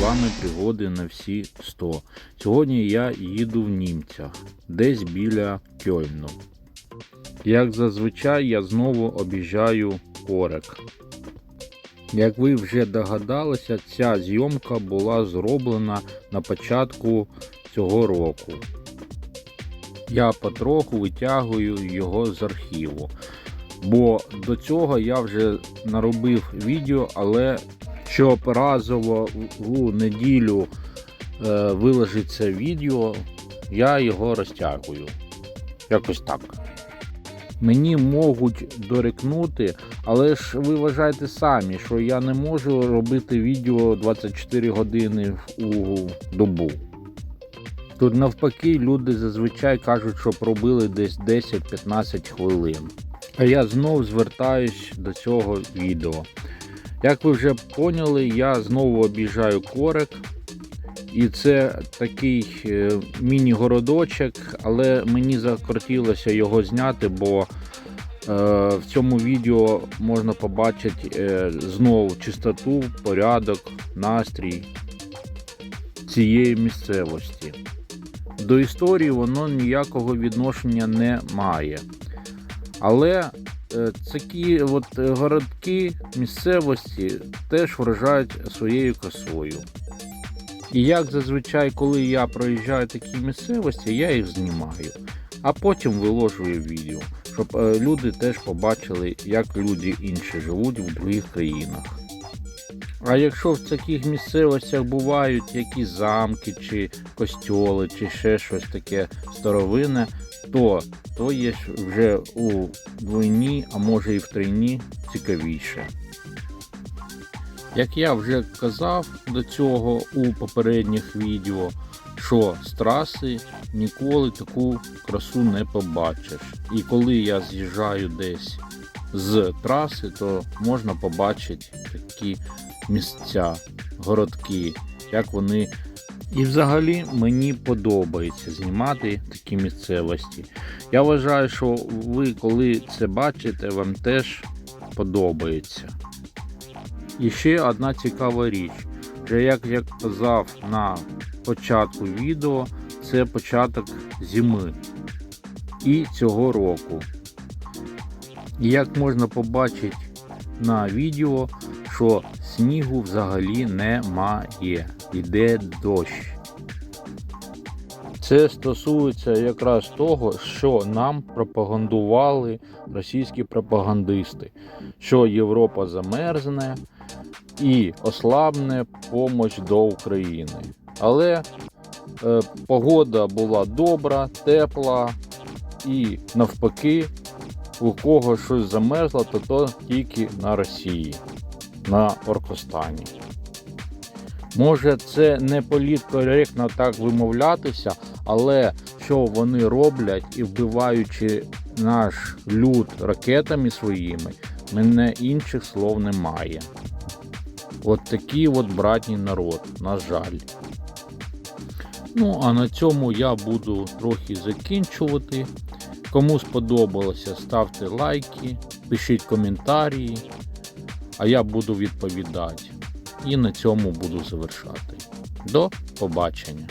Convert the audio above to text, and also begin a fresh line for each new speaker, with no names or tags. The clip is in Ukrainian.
вами пригоди на всі 100. Сьогодні я їду в німцях, десь біля Кьольну. Як зазвичай, я знову об'їжджаю Корек. Як ви вже догадалися, ця зйомка була зроблена на початку цього року. Я потроху витягую його з архіву. Бо до цього я вже наробив відео, але щоб разово у неділю е, виложиться відео, я його розтягую. Якось так. Мені можуть дорекнути, але ж ви вважаєте самі, що я не можу робити відео 24 години у добу. Тут навпаки люди зазвичай кажуть, що пробили десь 10-15 хвилин. А я знов звертаюсь до цього відео. Як ви вже поняли, я знову об'їжджаю корек. І це такий е, міні-городочок, але мені захотілося його зняти, бо е, в цьому відео можна побачити е, знову чистоту, порядок, настрій цієї місцевості. До історії воно ніякого відношення не має. Але такі от е, городки місцевості теж вражають своєю красою. І як зазвичай, коли я проїжджаю такі місцевості, я їх знімаю, а потім виложую відео, щоб е, люди теж побачили, як люди інші живуть в других країнах. А якщо в таких місцевостях бувають якісь замки, чи костьоли, чи ще щось таке старовинне, то то є вже у двойні, а може і в тройні цікавіше. Як я вже казав до цього у попередніх відео, що з траси ніколи таку красу не побачиш. І коли я з'їжджаю десь з траси, то можна побачити такі місця, городки, як вони. І взагалі мені подобається знімати такі місцевості. Я вважаю, що ви, коли це бачите, вам теж подобається. І ще одна цікава річ. Вже як я казав на початку відео, це початок зими і цього року. І як можна побачити на відео, що снігу взагалі немає, іде дощ. Це стосується якраз того, що нам пропагандували російські пропагандисти, що Європа замерзне і ослабне помощь до України. Але е, погода була добра, тепла і навпаки, у кого щось замерзло, то то тільки на Росії, на Оркостані. Може, це не політкоректно так вимовлятися, але що вони роблять і вбиваючи наш люд ракетами своїми, мене інших слов немає. От такий от братній народ, на жаль. Ну, а на цьому я буду трохи закінчувати. Кому сподобалося, ставте лайки, пишіть коментарі, а я буду відповідати. І на цьому буду завершати. До побачення!